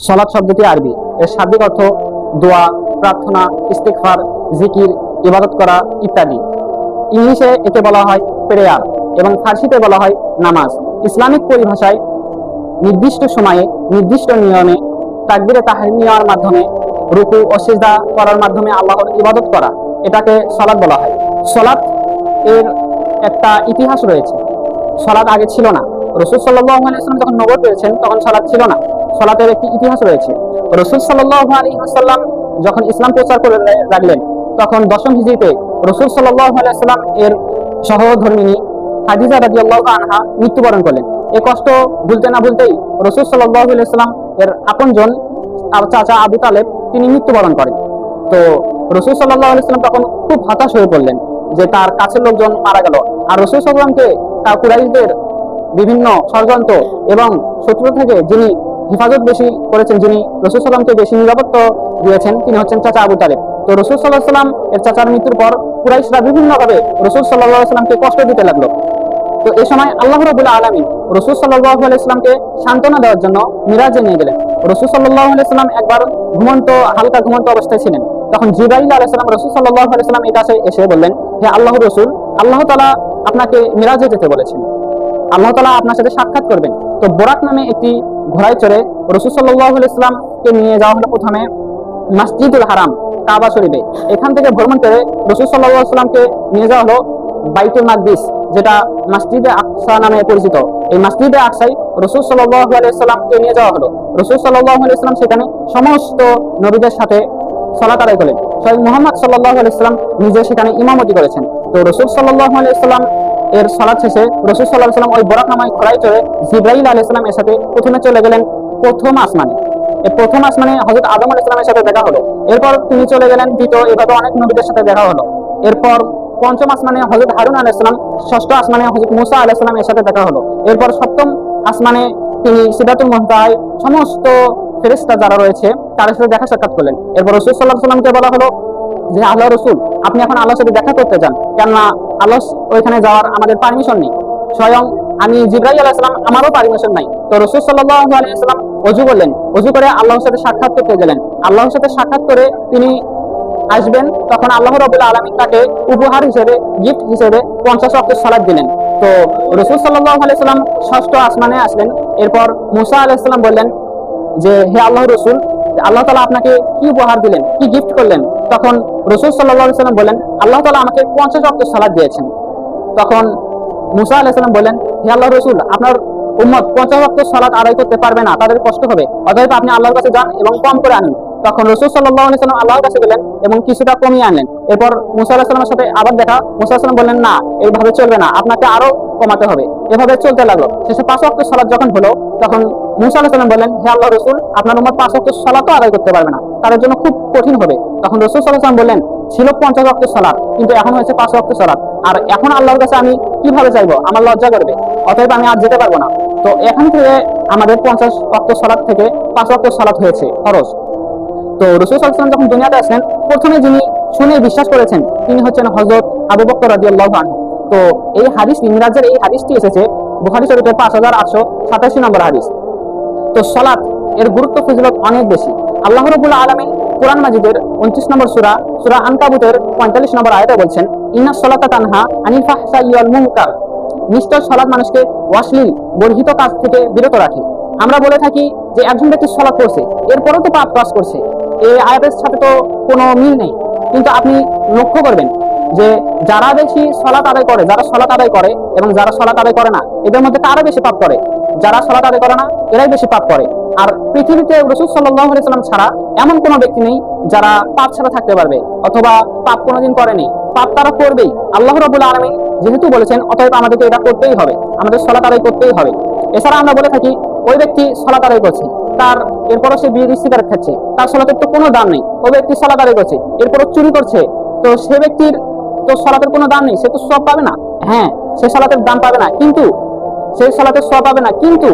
সলাৎ শব্দটি আরবি। এর শাব্দিক অর্থ দোয়া, প্রার্থনা ইস্তেকফার জিকির, ইবাদত করা ইত্যাদি। ইংলিশে একে বলা হয় প্রেয়ার এবং ফার্সিতে বলা হয় নামাজ। ইসলামিক পরিভাষায় নির্দিষ্ট সময়ে, নির্দিষ্ট নিয়মে তাকবিরে তাহারিম নেওয়ার মাধ্যমে, রুকু ও সিজদা করার মাধ্যমে আল্লাহর ইবাদত করা। এটাকে সলাৎ বলা হয়। সলাৎ এর একটা ইতিহাস রয়েছে। সলাৎ আগে ছিল না। রসুল সাল্লাহ যখন নগর পেয়েছেন, তখন সলাৎ ছিল না। সলাতের একটি ইতিহাস রয়েছে। রসুল সাল্লাহ আলী আসাল্লাম যখন ইসলাম প্রচার করে রাখলেন, তখন দশম হিজড়িতে রসুল আলাইসাল্লাম এর সহধর্মিনী হাদিজা রাজি আল্লাহ আনহা মৃত্যুবরণ করলেন। এ কষ্ট ভুলতে না ভুলতেই রসুল সাল্লাহ আলাইসাল্লাম এর আপনজন চাচা আবু তালেব তিনি মৃত্যুবরণ করেন। তো রসুল সাল্লাহ আলাইসাল্লাম তখন খুব হতাশ হয়ে পড়লেন যে তার কাছের লোকজন মারা গেল। আর রসুল সাল্লামকে তার কুরাইশদের বিভিন্ন ষড়যন্ত্র এবং শত্রু থেকে যিনি হেফাজত বেশি করেছেন যিনি রসুল সাল্লামকে বেশি নিরাপত্তা দিয়েছেন, তিনি হচ্ছেন চাচা আবু তালেব। তো রসুল সাল্লাহ সাল্লাম এর চাচার মৃত্যুর পর কুরাইশরা বিভিন্নভাবে রসুল সাল্লাহ সাল্লামকে কষ্ট দিতে লাগল। তো এই সময় আল্লাহ রবুল্লাহ আলমী রসুল সাল্লাহ আলাইসলামকে সান্ত্বনা দেওয়ার জন্য মিরাজে নিয়ে গেলেন। রসুল সাল্লাহ আলাইসাল্লাম একবার ঘুমন্ত, হালকা ঘুমন্ত অবস্থায় ছিলেন। তখন জিব্রাইল আলাইসালাম রসুল সাল্লাহ আলাইসাল্লাম এই কাছে এসে বললেন, হে আল্লাহ রসুল, আল্লাহ তালা আপনাকে মিরাজে যেতে বলেছেন। আল্লাহ তালা আপনার সাথে সাক্ষাৎ করবেন। তো বোরাক নামে একটি ঘোড়ায় চড়ে রসুল সাল্লাহ ইসলামকে নিয়ে যাওয়া হলো প্রথমে মসজিদুল হারাম, কাবা শরীফে। এখান থেকে ভ্রমণ করে রসুল সাল্লাহ সাল্লামকে নিয়ে যাওয়া হলো বাইতুল মাকদিস, যেটা মসজিদে আকসা নামে পরিচিত। এই মসজিদে আকসাই রসুল সাল্লাহ আলাইসাল্লামকে নিয়ে যাওয়া হলো। রসুল সাল্লাহ আলাইসাল্লাম সেখানে সমস্ত নবীদের সাথে সলাত আদায় করলেন স্বয়ং মোহাম্মদ সাল্লাহ আলাইসাল্লাম নিজে সেখানে ইমামতি করেছেন। তো রসুল সাল্লাহ আলাইসাল্লাম এর সলাৎ শেষে রসুল সাল্লাহ সাল্লাম ওই বরাক নামায় ঘোড়ায় চড়ে জিব্রাইল আলাইসালাম এর সাথে প্রথমে চলে গেলেন প্রথম আসমানে। প্রথম আসমানে হজরত আদম আলাইসালামের সাথে দেখা হলো। এরপর তিনি চলে গেলেন দ্বিতীয় এভাবে অনেক নবীদের সাথে দেখা হলো। এরপর পঞ্চম আসমানে হজরত হারুন আলাইসালাম ষষ্ঠ আসমানে হজরত মুসা আলাইসালাম এর সাথে দেখা হলো। এরপর সপ্তম আসমানে তিনি সিদ্ধাতুল মহতায় সমস্ত ফেরিস্তা যারা রয়েছে, তাদের সাথে দেখা সাক্ষাৎ করলেন। এরপর রসুল সাল্লাহ সাল্লামকে বলা হলো যে আল্লাহ রসুল, আপনি এখন আল্লাহর সাথে দেখা করতে যান। কেননা আল্লাহ ওইখানে যাওয়ার আমাদের পারমিশন নেই। স্বয়ং আমি জিব্রাইল আলাইসালাম আমারও পারমিশন নাই। তো রসুল সাল্লাহ আলাইসালাম অজু করলেন। অজু করে আল্লাহর সাথে সাক্ষাৎ করতে গেলেন। আল্লাহর সাথে সাক্ষাৎ করে তিনি আসবেন। তখন আল্লাহ রবুল্লা আলমী তাকে উপহার হিসেবে গিফট হিসেবে পঞ্চাশ অক্টের সালাদ দিলেন। তো রসুল সাল্লাহ আলাইসাল্লাম ষষ্ঠ আসমানে আসলেন। এরপর মুসা আলাইসাল্লাম বললেন যে হে আল্লাহ রসুল আল্লাহ তালা আপনাকে কি উপহার দিলেন, কি গিফট করলেন? তখন রসুল সাল্লাহ সাল্লাম বলেন, আল্লাহ তালা আমাকে পঞ্চাশ অক্টের সালাদ দিয়েছেন। তখন মুসা আলাইসাল্লাম বলেন, হে আল্লাহ রসুল, আপনার উম্মত পঞ্চাশ অক্ট সালাত আদায় করতে পারবে না, তাদের কষ্ট হবে। অতএব আপনি আল্লাহর কাছে যান এবং কম করে আনেন। তখন রসুল সাল্লাহ সাল্লাম আল্লাহর কাছে গেলেন এবং কিছুটা কমিয়ে আনলেন। এরপর মুসা আলাহিসাল্লামের সাথে আবার দেখা, মুসা আসলাম বললেন, না, এইভাবে চলবে না, আপনাকে আরও কমাতে হবে। এভাবে চলতে লাগল। শেষে পাঁচ অক্ট সালাদ যখন হলো, তখন মুসা বললেন, হে আল্লাহ রসুল, আপনার উম্মত পাঁচ অক্ট সালাতও আদায় করতে পারবে না। তাদের জন্য খুব কঠিন হবে। তখন রসুল সাল্লাম বললেন, ছিল পঞ্চাশ অক্ট সালাদ কিন্তু এখন হয়েছে পাঁচ অক্ট সালাদ আর এখন আল্লাহর কাছে আমি কীভাবে চাইব? আমার লজ্জা করবে। অতএব আমি আর যেতে পারব না। তো এখান থেকে আমাদের পঞ্চাশ অক্ট সালাদ থেকে পাঁচ অক্ট সালাদ হয়েছে খরচ তো রসুল সাল্লাম যখন দুনিয়াতে আসলেন, প্রথমে যিনি শুনে বিশ্বাস করেছেন, তিনি হচ্ছেন হজরত আবু বকর রাজি আল্লাহ তো এই হাদিস ইমরাজের এই হাদিসটি এসেছে বুখারি শরীফের পাঁচ হাজার আটশো সাতাশি নম্বর হাদিস। তো সলাৎ এর গুরুত্ব, ফজিলত অনেক বেশি। আল্লাহ রবুল্লাহ আলমিন কোরআন মাজিদের উনত্রিশ নম্বর সুরা সুরা আনকাবুতের পঁয়তাল্লিশ নম্বর আয়তে বলছেন, ইন্না সলাতা তানহা আনিল ফাহসা ইয়াল মুনকার। নিশ্চয় সলাৎ মানুষকে অশ্লীল, বর্হিত কাজ থেকে বিরত রাখে। আমরা বলে থাকি যে একজন ব্যক্তি সলাৎ করছে এরপরও তো পাপ কাজ করছে। এই আয়াতের সাথে তো কোনো মিল নেই। কিন্তু আপনি লক্ষ্য করবেন যে যারা বেশি সলাৎ আদায় করে, যারা সলাৎ আদায় করে এবং যারা সলাৎ আদায় করে না, এদের মধ্যে কারও বেশি পাপ করে? যারা সলাৎ আদায় করে না, এরাই বেশি পাপ করে। আর পৃথিবীতে রসুল সাল্লাম ছাড়া এমন কোনো ব্যক্তি নেই যারা পাপ ছাড়া থাকতে পারবে, অথবা পাপ কোনোদিন করেনি। পাপ তারা করবেই। আল্লাহ রবুল্লা আলমী যেহেতু বলেছেন, অতএব আমাদেরকে এটা করতেই হবে। আমাদের সলাৎ আদায় করতেই হবে। এছাড়া আমরা বলে থাকি, ওই ব্যক্তি সলাৎ আদায় করছে, তার এরপরও সে বিড়ি সিগারেট খাচ্ছে। তার সলাতের তো কোনো দাম নেই। ওই ব্যক্তি সলাৎ আদায় করছে, এরপরও চুরি করছে। তো সে ব্যক্তির তো সলাতের কোনো দাম নেই, সে তো সব পাবে না। হ্যাঁ সে সালাতের দাম পাবে না, কিন্তু, সে সালাতের সব পাবে না, কিন্তু,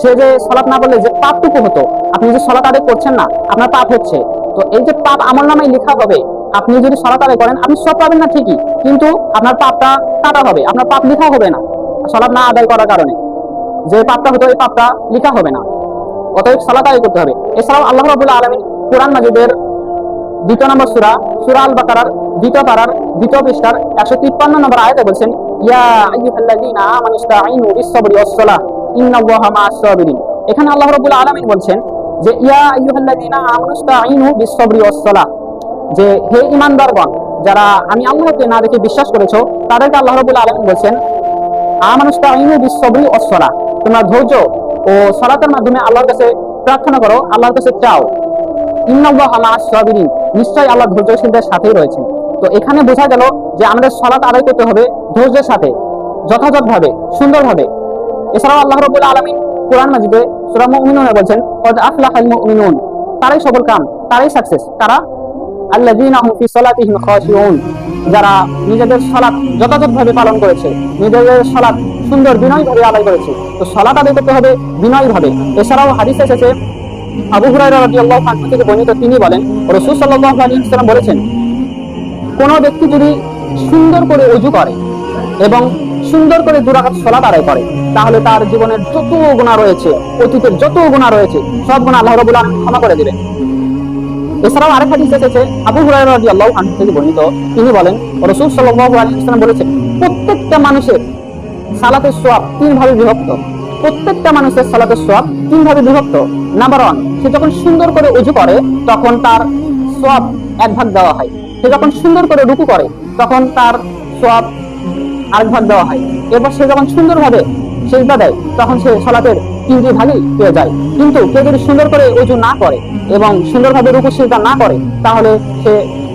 সে যে সলাৎ না বললে যে পাপটুকু হতো, আপনি যে সলাৎ আদায় করছেন না, আপনার পাপ হচ্ছে। তো এই যে পাপ আমল নামায় লেখা হবে, আপনি যদি সলাৎ আদায় করেন, আপনি সব পাবেন না ঠিকই, কিন্তু আপনার পাপটা কাটা হবে, আপনার পাপ লেখা হবে না সলাৎ না আদায় করার কারণে। যে পাপটা হতো, এই পাপটা লেখা হবে না। অতএব সালাত আদায় করতে হবে। এছাড়াও আল্লাহ রাবুল্লাহ আলমিন কোরআন মাজিদের দ্বিতীয় নম্বর সুরা সুরা আল বাকারার দ্বিতীয় পারার দ্বিতীয় পৃষ্ঠার একশো তিপ্পান্ন নম্বর আয়াতে বলছেন মা'আস-সাবিরিন। এখানে আল্লাহ বলছেন যে, ইয়া যে, হে যারা আমি আল্লাহকে না দেখে বিশ্বাস করেছ, তাদেরকে আল্লাহ রাব্বুল আলামিন বলছেন, আমানু ইসতাঈনু বিস-সাবরি ওয়াস-সালাহ তোমরা ধৈর্য ও সালাতের মাধ্যমে আল্লাহর কাছে প্রার্থনা করো, আল্লাহর কাছে চাও, ইন্নাল্লাহা মা'আস সাবিরিন নিশ্চয়ই আল্লাহ ধৈর্যশীলদের সাথেই রয়েছেন। তো এখানে বোঝা গেল যে আমাদের সালাত আদায় করতে হবে ধৈর্যের সাথে, যথাযথভাবে, সুন্দরভাবে। এছাড়াও আল্লাহ রাব্বুল আলামিন কোরআন মাজিদে সূরা মুমিনুনে বলছেন মুমিনুন তারাই সফল কাম, তারাই সাকসেস তারা যারা নিজেদের সালাত যথাযথভাবে পালন করেছে, নিজেদের সালাত সুন্দর বিনয়ভাবে আদায় করেছে। তো সালাত আদায় করতে হবে বিনয়ভাবে। এছাড়াও হাদিস এসেছে, আবু হুরায়রা রাদিয়াল্লাহু আনহু থেকে বর্ণিত তিনি বলেন, রাসূল সাল্লাল্লাহু আলাইহি ওয়াসাল্লাম বলেছেন কোন ব্যক্তি যদি সুন্দর করে অজু করে এবং সুন্দর করে দুরাকাত সালাত আদায় করে, তাহলে তার জীবনের যত গুনাহ রয়েছে, অতীতের যত গুনাহ রয়েছে, সব গুনাহ আল্লাহ রাব্বুল আলামিন ক্ষমা করে দিবেন। এছাড়াও আরেক হাদিস এসেছে, আবু হুরায়রা রাদিয়াল্লাহু আনহু থেকে বর্ণিত, তিনি বলেন, রাসূল সাল্লাল্লাহু আলাইহি ওয়াসাল্লাম বলেছেন, প্রত্যেকটা মানুষের সালাতের সোয়াব তিন ভাবে বিভক্ত। প্রত্যেকটা মানুষের সালাতের সোয়াব তিন ভাবে বিভক্ত। নাম্বার ওয়ান সে যখন সুন্দর করে উজু করে, তখন তার সোয়াব এক ভাগ দেওয়া হয়। সে যখন সুন্দর করে রুকু করে, তখন তার সোয়াব আরেক ভাগ দেওয়া হয়। এরপর সে যখন সুন্দরভাবে সেজদা দেয়, তখন সে সালাতের তিনটি ভাগই পেয়ে যায়। কিন্তু কেউ যদি সুন্দর করে উজু না করে এবং সুন্দরভাবে রুকু সেজদা না করে, তাহলে সে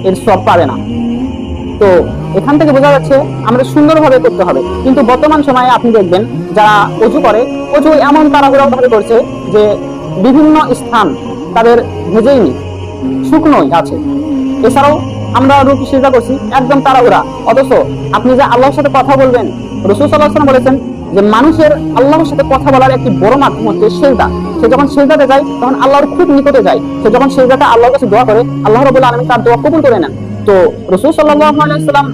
এর সব পাবে না। তো এখান থেকে বোঝা যাচ্ছে আমাদের সুন্দরভাবে করতে হবে। কিন্তু বর্তমান সময়ে আপনি দেখবেন, যারা অজু করে অজু এমন তাড়াহুড়া ভাবে করছে যে বিভিন্ন স্থান তাদের ভেজেই নি শুকনোই আছে। এছাড়াও আমরা রুকি সিজা করছি, একদম তাড়াহুড়া। অথচ আপনি যে আল্লাহর সাথে কথা বলবেন, রসুল সাল্লাহ বলেছেন যে মানুষের আল্লাহর সাথে কথা বলার একটি বড় মাধ্যম হচ্ছে সেজদা। সে যখন সেজদাতে যায়, তখন আল্লাহর খুব নিকটে যায়। সে যখন সেজদাতে আল্লাহর কাছে দোয়া করে, আল্লাহ রবুল্লা আলমী তার দোয়া কবুল করে নেন। তো রসুল সাল্লাম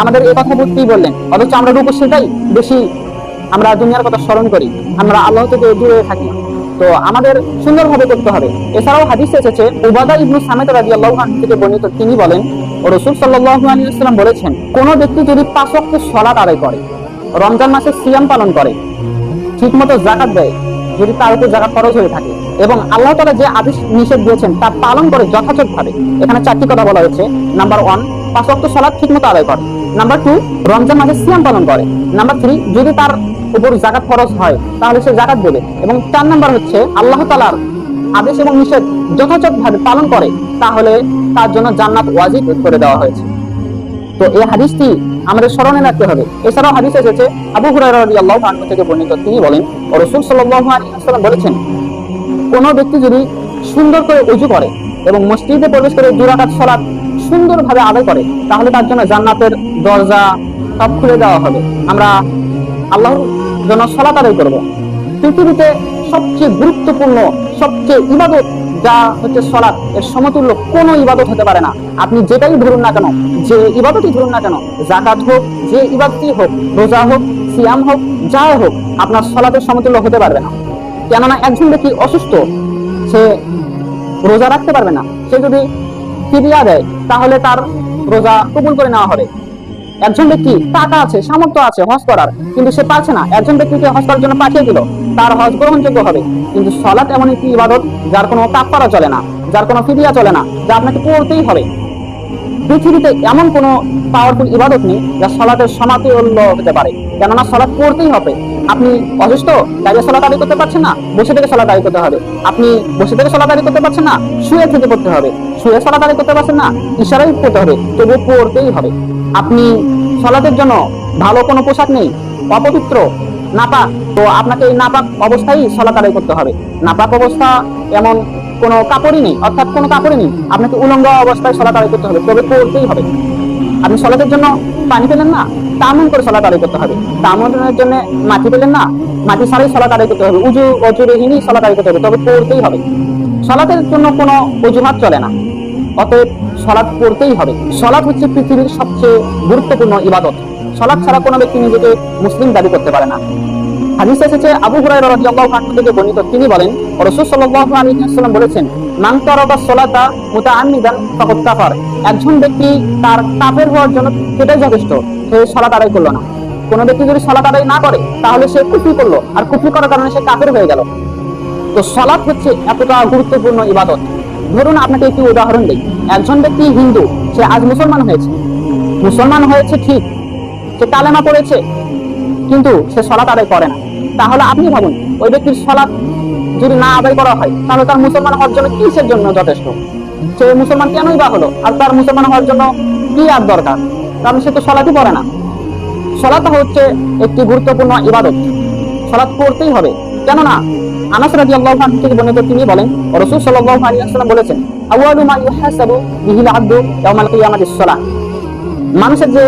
আমাদের এই কথা বলতেই বললেন, অথচ আমরা রূপ সেটাই বেশি, আমরা দুনিয়ার কথা স্মরণ করি। আমরা আল্লাহ থেকে দূরে থাকি। তো আমাদের সুন্দরভাবে করতে হবে। এছাড়াও হাদিস এসেছে, উবাদা ইবনু সামেদ রাদিয়াল্লাহু আনহু থেকে বর্ণিত তিনি বলেন, রসুল সাল্লাল্লাহু আলাইহি ওয়াসাল্লাম বলেছেন, কোন ব্যক্তি যদি ওয়াক্ত সালাত আদায় করে, রমজান মাসে সিয়াম পালন করে, ঠিকমতো জাকাত দেয়, যদি তার উপর জাকাত খরচ হয়ে থাকে এবং আল্লাহ তালা যে আদেশ নিষেধ দিয়েছেন তা পালন করে যথাযথভাবে, এখানে চারটি কথা বলা হয়েছে। নাম্বার ওয়ান, পাঁচ অক্ট সালাদ ঠিক মতো আদায় করে। নাম্বার টু, রমজান মাসে সিয়াম পালন করে। নাম্বার থ্রি, যদি তার উপর জাকাত খরচ হয়, তাহলে সে জাকাত দেবে। এবং চার নাম্বার হচ্ছে, আল্লাহ তালার আদেশ এবং নিষেধ যথাযথভাবে পালন করে, তাহলে তার জন্য জান্নাত ওয়াজিব করে দেওয়া হয়েছে। তো এই হাদিসটি আমাদের স্মরণে রাখতে হবে। এছাড়াও হাদিস এসেছে, আবু হুরায়রা রাদিয়াল্লাহু আনহু থেকে বর্ণিত, তিনি বলেন রাসূল সাল্লাল্লাহু আলাইহি বলেছেন, কোন ব্যক্তি যদি সুন্দর করে উজু করে এবং মসজিদে প্রবেশ করে দুরাকাত সালাত সুন্দরভাবে আদায় করে, তাহলে তার জন্য জান্নাতের দরজা সব খুলে দেওয়া হবে। আমরা আল্লাহর জন্য সালাত আদায় করব। পৃথিবীতে সবচেয়ে গুরুত্বপূর্ণ, সবচেয়ে ইবাদত যা হচ্ছে সলাৎ এর সমতুল্য কোনো ইবাদত হতে পারে না। আপনি যেটাই ধরুন না কেন, যে ইবাদতই ধরুন না কেন জাকাত হোক, যে ইবাদতই হোক, রোজা হোক, সিয়াম হোক, যাই হোক, আপনার সলাতের সমতুল্য হতে পারবে না। কেননা একজন ব্যক্তি অসুস্থ, সে রোজা রাখতে পারবে না। সে যদি ফিরিয়া দেয়, তাহলে তার রোজা কবুল করে নেওয়া হবে। একজন ব্যক্তি টাকা আছে, সামর্থ্য আছে, হজ করার, কিন্তু সে পারছে না। একজন ব্যক্তিকে হজ করার জন্য পাঠিয়ে দিল। তার হজ গ্রহণযোগ্য হবে। কিন্তু সলাৎ এমন একটি ইবাদত যার কোনো কাপড়া চলে না, যার কোনো ফিরিয়া চলে না, যা আপনাকে পড়তেই হবে। পৃথিবীতে এমন কোনো পাওয়ারফুল ইবাদত নেই যা সলাতের সমাতুল্য হতে পারে। কেননা সলাৎ পড়তেই হবে। আপনি অসুস্থ দাঁড়িয়ে সলাৎ আদায় করতে পারছেন না। বসে থেকে সলাৎ আদায় করতে হবে। আপনি বসে থেকে সলাৎ আদায় করতে পারছেন না। শুয়ে থেকে করতে হবে। শুয়ে সলাৎ আদায় করতে পারছেন না। ইশারাই করতে হবে। তবুও পড়তেই হবে। আপনি সলাতের জন্য ভালো কোনো পোশাক নেই, অপবিত্র, নাপাক। তো আপনাকে এই নাপাক অবস্থায় আদায় করতে হবে। নাপাক অবস্থা এমন কোনো কাপড়ই নেই, অর্থাৎ কোনো কাপড়ই নেই। আপনাকে উলঙ্গ অবস্থায় আদায় করতে হবে, তবে করতেই হবে। আপনি সলাতের জন্য পানি পেলেন না, তামুন করে সলাৎ আদায় করতে হবে। তামুনের জন্য মাটি পেলেন না, মাটি সারাই সলাৎ আদায় করতে হবে। উজু অজুরেহীনই সলাৎ আদায় করতে হবে, তবে পড়তেই হবে। সলাতের জন্য কোনো অজুহাত চলে না। অতএব সলাৎ পড়তেই হবে। সলাৎ হচ্ছে পৃথিবীর সবচেয়ে গুরুত্বপূর্ণ ইবাদত। সলাৎ ছাড়া কোনো ব্যক্তি নিজেকে মুসলিম দাবি করতে পারে না। হাদিস এসেছে, আবু হুরায়রা রাদিয়াল্লাহু আনহু থেকে বর্ণিত। তিনি বলেন, রাসূল সাল্লাল্লাহু আলাইহি ওয়াসাল্লাম বলেছেন, মান তারাকা সালাতা মুতাআম্মিদান ফাকাদ কাফার। একজন ব্যক্তি তার কাফের হওয়ার জন্য সেটাই যথেষ্ট, সে সালাত আদায় করল না। কোন ব্যক্তি যদি সালাত আদায় না করে, তাহলে সে কুফরি করল, আর কুফরি করার কারণে সে কাফের হয়ে গেল। তো সালাত হচ্ছে এতটা গুরুত্বপূর্ণ ইবাদত। ধরুন আপনাকে একটি উদাহরণ দিই। একজন ব্যক্তি হিন্দু, সে আজ মুসলমান হয়েছে। মুসলমান হয়েছে ঠিক, সে কালেমা পড়েছে, কিন্তু সে সলাৎ আদায় করে না। তাহলে আপনি ভাবুন, ওই ব্যক্তির সলাৎ যদি না আদায় করা হয়, তাহলে তার মুসলমান হওয়ার জন্য কিসের জন্য যথেষ্ট? সে মুসলমান কেনই বা হলো? আর তার মুসলমান হওয়ার জন্য কি আর দরকার? কারণ সে তো সলাতই পড়ে না। সলাৎ হচ্ছে একটি গুরুত্বপূর্ণ ইবাদত। সলাৎ করতেই হবে। কেননা আনাস রাদিয়াল্লাহু আনহু থেকে বর্ণিত তিনি বলেন, রাসূল সাল্লাল্লাহু আলাইহি ওয়াসাল্লাম বলেছেন আউয়ালু মা ইউহাসাবু বিহিল আবদু ইয়াউমাল কিয়ামাতিস সালাহ। মানুষের যে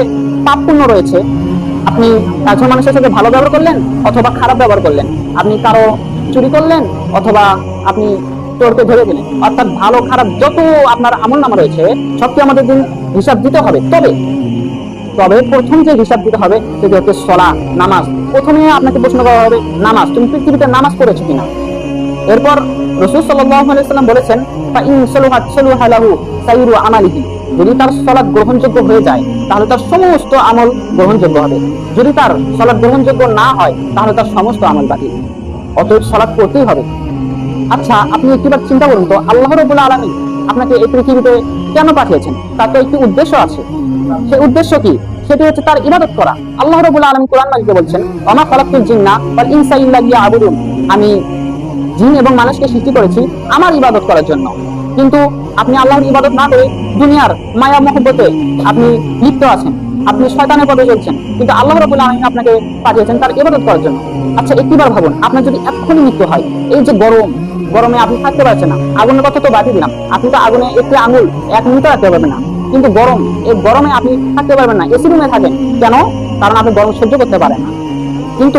পাপ পুণ্য রয়েছে, আপনি একজন মানুষের সাথে ভালো ব্যবহার করলেন অথবা খারাপ ব্যবহার করলেন? আপনি কারও চুরি করলেন অথবা আপনি চোরকে ধরে দিলেন? অর্থাৎ ভালো, খারাপ যত আপনার আমল নামা রয়েছে সবকে আমাদের দিন হিসাব দিতে হবে? তবে তবে প্রথম যে হিসাব দিতে হবে, সেটি হচ্ছে সলা নামাজ। প্রথমে আপনাকে প্রশ্ন করা হবে, নামাজ, তুমি পৃথিবীতে নামাজ পড়েছো কিনা? এরপর রসুল সাল্লাম বলেছেন আমালিহি। যদি তার সালাত গ্রহণযোগ্য হয়ে যায়, তাহলে তার সমস্ত আমল গ্রহণযোগ্য হবে। যদি তার সলাদ গ্রহণযোগ্য না হয়, তাহলে তার সমস্ত আমল বাতিল। অতএব সলাদ করতেই হবে। আচ্ছা আপনি একটিবার চিন্তা করুন তো, আল্লাহ রবুল্লা আলমী আপনাকে এই পৃথিবীতে কেন পাঠিয়েছেন? তার তো একটি উদ্দেশ্য আছে। সেই উদ্দেশ্য কি? সেটি হচ্ছে তার ইবাদত করা। আল্লাহ রবুল্লা আলম কোরআন মালিকে বলছেন অমা খালাকুল জিন্না ওয়াল ইনসা ইল্লা লিয়া আবুদুন আমি জিন এবং মানুষকে সৃষ্টি করেছি আমার ইবাদত করার জন্য। কিন্তু আপনি আল্লাহর ইবাদত না করে দুনিয়ার মায়া মহব্বতে আপনি লিপ্ত আছেন। আপনি শয়তানের পথে চলছেন। কিন্তু আল্লাহ রবুল আলমিন আপনাকে পাঠিয়েছেন তার ইবাদত করার জন্য। আচ্ছা একটিবার ভাবুন, আপনার যদি এক্ষুনি মৃত্যু হয়, এই যে গরম গরমে আপনি থাকতে পারছেন না। আগুনের কথা তো বাদ দিলাম। আপনি তো আগুনে একটি আঙুল, এক মিনিটও রাখতে পারবেন না। কিন্তু গরম, এই গরমে আপনি থাকতে পারবেন না। এসি রুমে থাকেন। কেন? কারণ আপনি গরম সহ্য করতে পারেন না। কিন্তু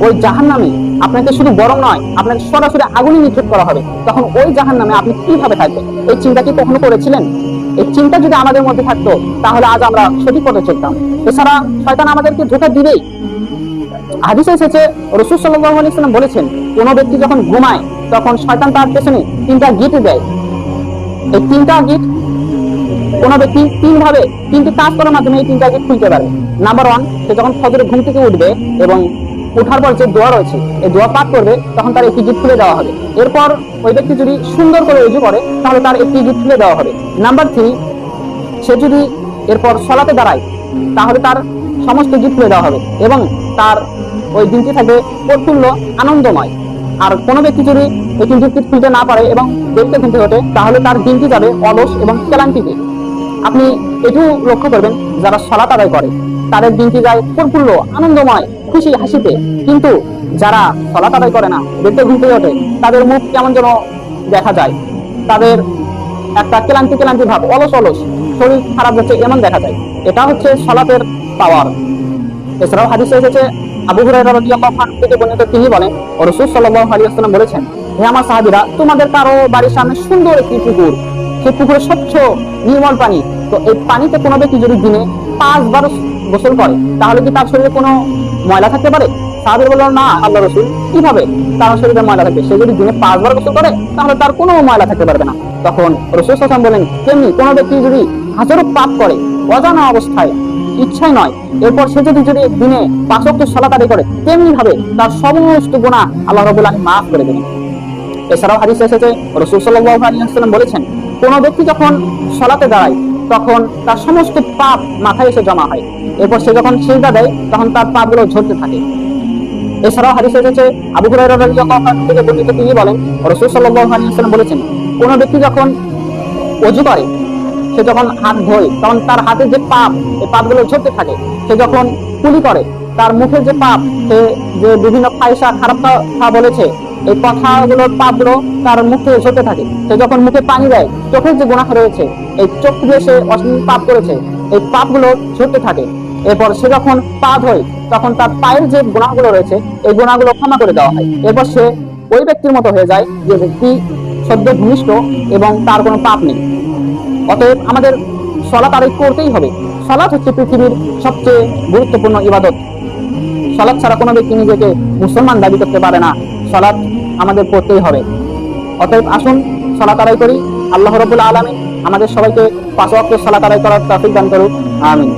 ওই জাহান নামে আপনাকে শুধু গরম নয়, আপনাকে সরাসরি আগুনে নিক্ষেপ করা হবে। তখন ওই জাহান নামে আপনি কীভাবে থাকবেন? এই চিন্তা কি কখনো করেছিলেন? এই চিন্তা যদি আমাদের মধ্যে থাকতো, তাহলে আজ আমরা সঠিক পথে চলতাম। এছাড়া শয়তান আমাদেরকে ধোকা দিবেই। হাদিসে এসেছে, রসুল সাল্লাল্লাহু আলাইহি সাল্লাম বলেছেন, কোন ব্যক্তি যখন ঘুমায় তখন শয়তান তার পেছনে তিনটা গিট দেয়। এই তিনটা গিট, কোন ব্যক্তি তিন ভাবে তিনটি কাজ করার মাধ্যমে এই তিনটা গেট খুলতে পারে। নাম্বার ওয়ান সে যখন ফজরে ঘুম থেকে উঠবে এবং ওঠার পর যে দোয়া রয়েছে, এই দোয়া পাঠ করবে, তখন তার একটি গিট খুলে দেওয়া হবে। এরপর ওই ব্যক্তি যদি সুন্দর করে উজু করে, তাহলে তার একটি গিট খুলে দেওয়া হবে। নাম্বার থ্রি সে যদি এরপর সলাতে দাঁড়ায়, তাহলে তার সমস্ত গিট খুলে দেওয়া হবে এবং তার ওই দিনটি থাকবে প্রফুল্ল, আনন্দময়। আর কোনো ব্যক্তি যদি এই তিনটি খুলতে না পারে এবং দেরিতে ঘুমতে ওঠে তাহলে তার দিনটি যাবে অলস এবং ক্লান্তিতে। আপনি এটিও লক্ষ্য করবেন, যারা সলাত আদায় করে, তাদের দিনটি যায় প্রফুল্ল আনন্দময় খুশি হাসিতে। কিন্তু যারা সলাত আদায় করে না দেরিতে ঘুমতে ওঠে, তাদের মুখ কেমন যেন দেখা যায়। তাদের একটা ক্লান্তি ক্লান্তি ভাব, অলস অলস, শরীর খারাপ হচ্ছে এমন দেখা যায়। এটা হচ্ছে সলাতের পাওয়ার এছাড়াও হাদিসে এসেছে আবু তিনি বলেন বলেছেন, হে আমার তোমাদের কারও বাড়ির সামনে সুন্দর একটি পুকুর, সেই পুকুরে স্বচ্ছ নির্মল পানি, তো এই পানিতে কোনো ব্যক্তি যদি দিনে পাঁচবার গোসল করে, তাহলে কি তার শরীরে কোনো ময়লা থাকতে পারে? সাহাবীর বলল না আল্লাহ রসুল, কীভাবে? তার শরীরে ময়লা থাকবে সে যদি দিনে পাঁচবার গোসল করে, তাহলে তার কোনো ময়লা থাকতে পারবে না। তখন রসুল সাল্লাম বলেন তেমনি কোনো ব্যক্তি যদি হাজারো পাপ করে, অজানা অবস্থায় ইচ্ছাই নয়। এরপর সে যদি যদি দিনে পাঁচক্ত সালাত আদায় করে, তেমনি ভাবে তার সমস্ত গুণা আল্লাহ রবুল আলম মাফ করে দেবেন। এছাড়াও হাদিস এসেছে, রসুল সাল্লাল্লাহু আলাইহি ওয়াসাল্লাম বলেছেন, কোন ব্যক্তি যখন সলাতে দাঁড়ায়, তখন তার সমস্ত পাপ মাথায় এসে জমা হয়। এরপর সে যখন সিজদা দেয়, তখন তার পাপগুলো ঝরতে থাকে। এছাড়াও হাদিস এসেছে, আবু হুরায়রা রাদিয়াল্লাহু আনহু থেকে বর্ণিত তিনি বলেন, রাসূল সাল্লাল্লাহু আলাইহি ওয়াসাল্লাম বলেছেন, কোন ব্যক্তি যখন ওযু করে সে যখন হাত ধোয়, তখন তার হাতে যে পাপ, এই পাপগুলো ঝরতে থাকে, সে যখন কুলি করে, তার মুখের যে পাপ, সে যে বিভিন্ন ফাইসা খারাপ কথা বলেছে, এই কথাগুলোর পাপগুলো তার মুখে ঝরতে থাকে। সে যখন মুখে পানি দেয়, চোখের যে গুণাহ রয়েছে, এই চোখ দিয়ে সে অশ্লীল পাপ করেছে, এই পাপগুলো ঝরতে থাকে। এরপর সে যখন পা ধোয়, তখন তার পায়ের যে গুণাগুলো রয়েছে, এই গুণাগুলো ক্ষমা করে দেওয়া হয়। এরপর সে ওই ব্যক্তির মতো হয়ে যায়, যে ব্যক্তি সদ্য ভূমিষ্ঠ এবং তার কোনো পাপ নেই। অতএব আমাদের সলাত আদায় করতেই হবে। সলাৎ হচ্ছে পৃথিবীর সবচেয়ে গুরুত্বপূর্ণ ইবাদত। সলাৎ ছাড়া কোনো ব্যক্তি নিজেকে মুসলমান দাবি করতে পারে না। সলাৎ আমাদের করতেই হবে। অতএব আসুন সলাৎ আদায় করি। আল্লাহ রবুল্লা আলমী আমাদের সবাইকে পাঁচ ওয়াক্ত সলাৎ আদায় করার ট্রাফিক দান করুক। আমিন।